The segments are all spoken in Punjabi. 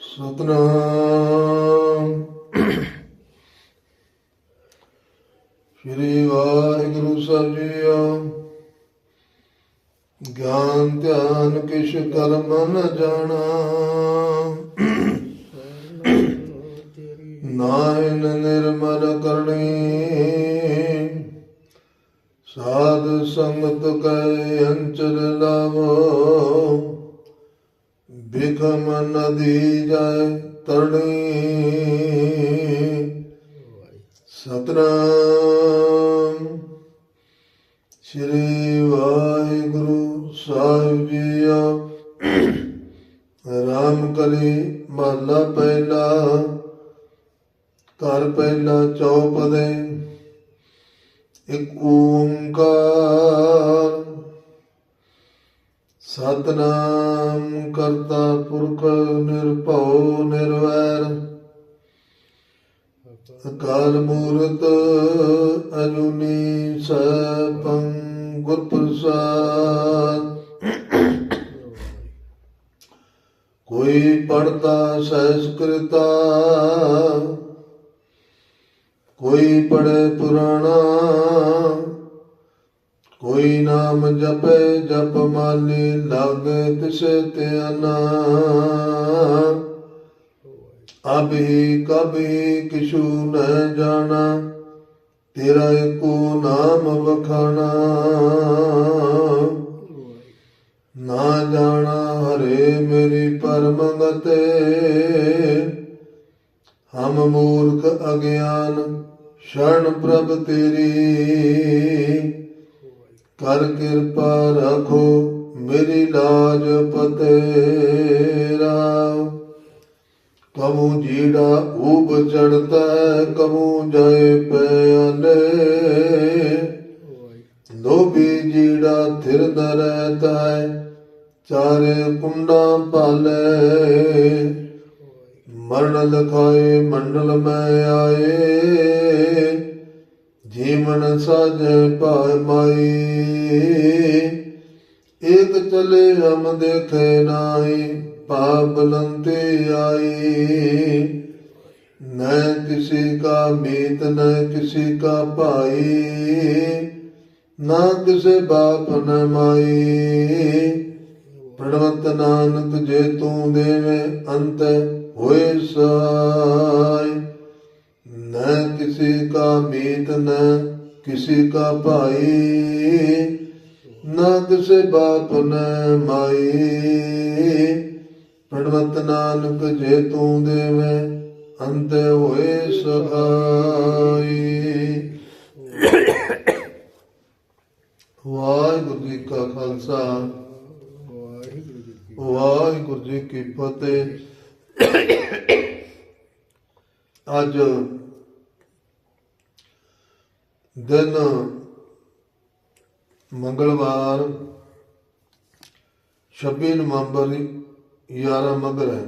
ਸਤਨਾਮ। ਸ੍ਰੀ ਵਾਹਿਗੁਰੂ ਸਾਹਿਬ ਜੀਓ। ਗਿਆਨ ਧਿਆਨ ਕਿਛ ਕਰਮ ਨ ਜਾਣਾ। ਸਾਧ ਸੰਗਤ ਕੈ ਅੰਚਲ ਲਾਵੋ। ਬਿਖਮ ਨਦੀ ਜਾਏ ਤਰਣੀ। ਸਤਨਾਮ। ਸ੍ਰੀ ਵਾਹਿਗੁਰੂ ਸਾਹਿਬ ਜੀ ਆ ਰਾਮ ਕਲੀ ਮਹਲਾ ਪਹਿਲਾ। ਘਰ ਪਹਿਲਾ ਚੌਪਦੇ। ਇੱਕ ਓੰਕਾਰ। ਸਤਨਾਮ ਕਰਤਾ ਪੁਰਖ ਨਿਰਭਉ ਨਿਰਵੈਰ। ਅਕਾਲ ਮੂਰਤ ਅਜੂਨੀ ਸੈਭੰ ਗੁਰ ਪ੍ਰਸਾਦ ਕੋਈ ਪੜਤਾ ਸੰਸਕ੍ਰਿਤਾ ਕੋਈ ਪੜੇ ਪੁਰਾਣਾ, ਕੋਈ ਨਾਮ ਜਪੇ, ਜਪ ਮਾਲੀ ਲਾਗੇ ਤਿਸੇ ਤੇ ਅਨਾ ਅਬ ਹੀ ਕਿਛੂ ਨ ਜਾਣਾ, ਤੇਰਾ ਏਕੋ ਨਾਮ ਵਖਾਣਾ। ਨਾ ਜਾਣਾ ਹਰੇ ਮੇਰੀ ਪਰਮਗਤੇ ਹਮ ਮੂਰਖ ਅਗਿਆਨ, ਸ਼ਰਨ ਪ੍ਰਭ ਤੇਰੀ। ਕਰ ਕਿਰਪਾ ਰੱਖੋ ਮੇਰੀ ਲਾਜ ਪਤੇਰਾ। ਕਮੂ ਜੀੜਾ ਊਬ ਚੜਤਾ ਕਮੂ ਜਾਏ ਪਿਆਲੇ ਲੋਭੀ ਜੀੜਾ ਥਿਰ ਨ ਰਹਤਾ ਹੈ ਚਾਰੇ ਕੁੰਡਾ ਪਾਲੇ। ਮਰਨ ਲਖਾਏ, ਮੰਡਲ ਮੈਂ ਆਏ। ਜੀਵਨ ਸਜ ਪਾਇ ਮਾਈ ਇਕ ਚਲੇ ਹਮ ਦੇਖੇ ਨਾਹੀ ਪਾਪ ਲੰਤੇ ਆਈ ਮੈਂ ਕਿਸੇ ਕਾ ਮੀਤ, ਨਾ ਕਿਸੇ ਕਾ ਭਾਈ ਨਾ ਕਿਸੇ ਬਾਪ, ਨਾ ਮਾਈ ਪ੍ਰਣਵਤ ਨਾਨਕ ਜੇ ਤੂੰ ਦੇਵੇਂ ਅੰਤ ਹੋਏ ਸਾਈ ਨ ਕਿਸੇ ਕਾ ਮੀਤ, ਨ ਕਿਸੇ ਕਾ ਭਾਈ। ਨ ਕਿਸੇ ਬਾਪ ਨ ਮਾਈ। ਪ੍ਰਣਵਤ ਨਾਨਕ ਜੇ ਤੂੰ ਦੇਵੇਂ ਅੰਤ ਹੋਏ ਸਹਾਈ ਵਾਹਿਗੁਰੂ ਜੀ ਕਾ ਖਾਲਸਾ। ਵਾਹਿਗੁਰੂ ਜੀ ਕੀ ਫਤਿਹ। ਅੱਜ ਦਿਨ ਮੰਗਲਵਾਰ 26 ਨਵੰਬਰ 11 ਮਗਰ ਹੈ।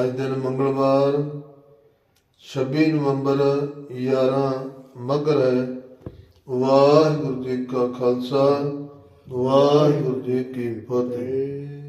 ਅੱਜ ਦਿਨ ਮੰਗਲਵਾਰ 26 ਨਵੰਬਰ 11 ਮਗਰ ਹੈ। ਵਾਹਿਗੁਰੂ ਜੀ ਕਾ ਖਾਲਸਾ, ਵਾਹਿਗੁਰੂ ਜੀ ਕੀ ਫਤਿਹ।